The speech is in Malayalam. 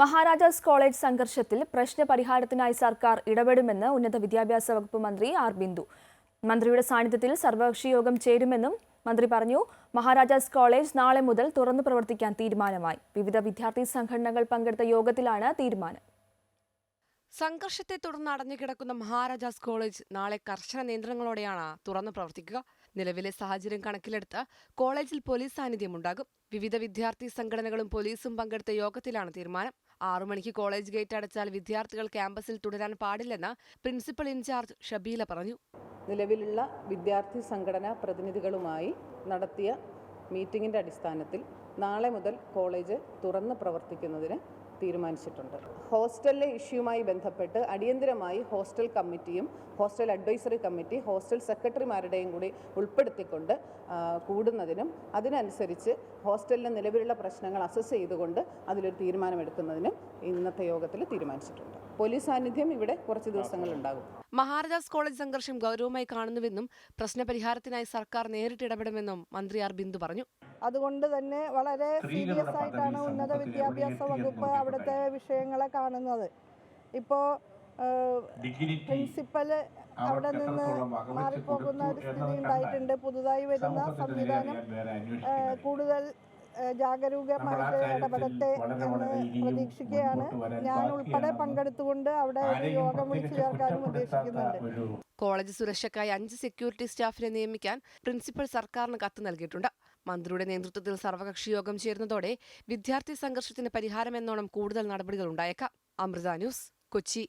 മഹാരാജാസ് കോളേജ് സംഘർഷത്തിൽ പ്രശ്ന പരിഹാരത്തിനായി സർക്കാർ ഇടപെടുമെന്ന് ഉന്നത വിദ്യാഭ്യാസ വകുപ്പ് മന്ത്രി ആർ ബിന്ദു. മന്ത്രിയുടെ സാന്നിധ്യത്തിൽ സർവകക്ഷി യോഗം ചേരുമെന്നും മന്ത്രി പറഞ്ഞു. മഹാരാജാസ് കോളേജ് നാളെ മുതൽ തുറന്നു പ്രവർത്തിക്കാൻ തീരുമാനമായി. വിവിധ വിദ്യാർത്ഥി സംഘടനകൾ പങ്കെടുത്ത യോഗത്തിലാണ് തീരുമാനം. സംഘർഷത്തെ തുടർന്ന് അടഞ്ഞുകിടക്കുന്ന മഹാരാജാസ് കോളേജ് നാളെ കർശന നിയന്ത്രണങ്ങളോടെയാണ് തുറന്നു പ്രവർത്തിക്കുക. നിലവിലെ സാഹചര്യം കണക്കിലെടുത്ത് കോളേജിൽ പോലീസ് സാന്നിധ്യമുണ്ടാകും. വിവിധ വിദ്യാർത്ഥി സംഘടനകളും പോലീസും പങ്കെടുത്ത യോഗത്തിലാണ് തീരുമാനം. ആറു മണിക്ക് കോളേജ് ഗേറ്റ് അടച്ചാൽ വിദ്യാർത്ഥികൾ ക്യാമ്പസിൽ തുടരാൻ പാടില്ലെന്ന് പ്രിൻസിപ്പൽ ഇൻചാർജ് ഷബീല പറഞ്ഞു. നിലവിലുള്ള വിദ്യാർത്ഥി സംഘടനാ പ്രതിനിധികളുമായി നടത്തിയ മീറ്റിംഗിന്റെ അടിസ്ഥാനത്തിൽ നാളെ മുതൽ കോളേജ് തുറന്ന് പ്രവർത്തിക്കുന്നതിന് തീരുമാനിച്ചിട്ടുണ്ട്. ഹോസ്റ്റലിലെ ഇഷ്യൂമായി ബന്ധപ്പെട്ട് അടിയന്തരമായി ഹോസ്റ്റൽ കമ്മിറ്റിയും ഹോസ്റ്റൽ അഡ്വൈസറി കമ്മിറ്റി ഹോസ്റ്റൽ സെക്രട്ടറിമാരുടെയും കൂടി ഉൾപ്പെടുത്തിക്കൊണ്ട് കൂടുന്നതിനും അതിനനുസരിച്ച് ഹോസ്റ്റലിലെ നിലവിലുള്ള പ്രശ്നങ്ങൾ അസസ് ചെയ്തുകൊണ്ട് അതിലൊരു തീരുമാനമെടുക്കുന്നതിനും ഇന്നത്തെ യോഗത്തിൽ തീരുമാനിച്ചിട്ടുണ്ട്. പോലീസ് സാന്നിധ്യം ഇവിടെ കുറച്ച് ദിവസങ്ങളുണ്ടാകും. മഹാരാജാസ് കോളേജ് സംഘർഷം ഗൗരവമായി കാണുന്നുവെന്നും പ്രശ്നപരിഹാരത്തിനായി സർക്കാർ നേരിട്ട് ഇടപെടുമെന്നും മന്ത്രി ആർ ബിന്ദു പറഞ്ഞു. അതുകൊണ്ട് തന്നെ വളരെ സീരിയസ് ആയിട്ടാണ് ഉന്നത വിദ്യാഭ്യാസ വകുപ്പ് അവിടുത്തെ വിഷയങ്ങളെ കാണുന്നത്. ഇപ്പോൾ പ്രിൻസിപ്പൽ അവിടെ നിന്ന് മാറിപ്പോകുന്ന ഒരു സ്ഥിതി ഉണ്ടായിട്ടുണ്ട്. പുതുതായി വരുന്ന സംവിധാനം കൂടുതൽ ജാഗരൂകമായിട്ട് ഇടപെടട്ടെ എന്ന് പ്രതീക്ഷിക്കുകയാണ്. ഞാൻ ഉൾപ്പെടെ പങ്കെടുത്തുകൊണ്ട് അവിടെ ഒരു യോഗം വിളിച്ചു ചേർക്കാനും ഉദ്ദേശിക്കുന്നുണ്ട്. കോളേജ് സുരക്ഷയ്ക്കായി അഞ്ച് സെക്യൂരിറ്റി സ്റ്റാഫിനെ നിയമിക്കാൻ പ്രിൻസിപ്പൽ സർക്കാരിന് കത്ത് നൽകിയിട്ടുണ്ട്. മന്ത്രിയുടെ നേതൃത്വത്തിൽ സർവകക്ഷി യോഗം ചേരുന്നതോടെ വിദ്യാർത്ഥി സംഘർഷത്തിന് പരിഹാരമെന്നോണം കൂടുതൽ നടപടികൾ ഉണ്ടായേക്കാം അമൃത ന്യൂസ് കൊച്ചി.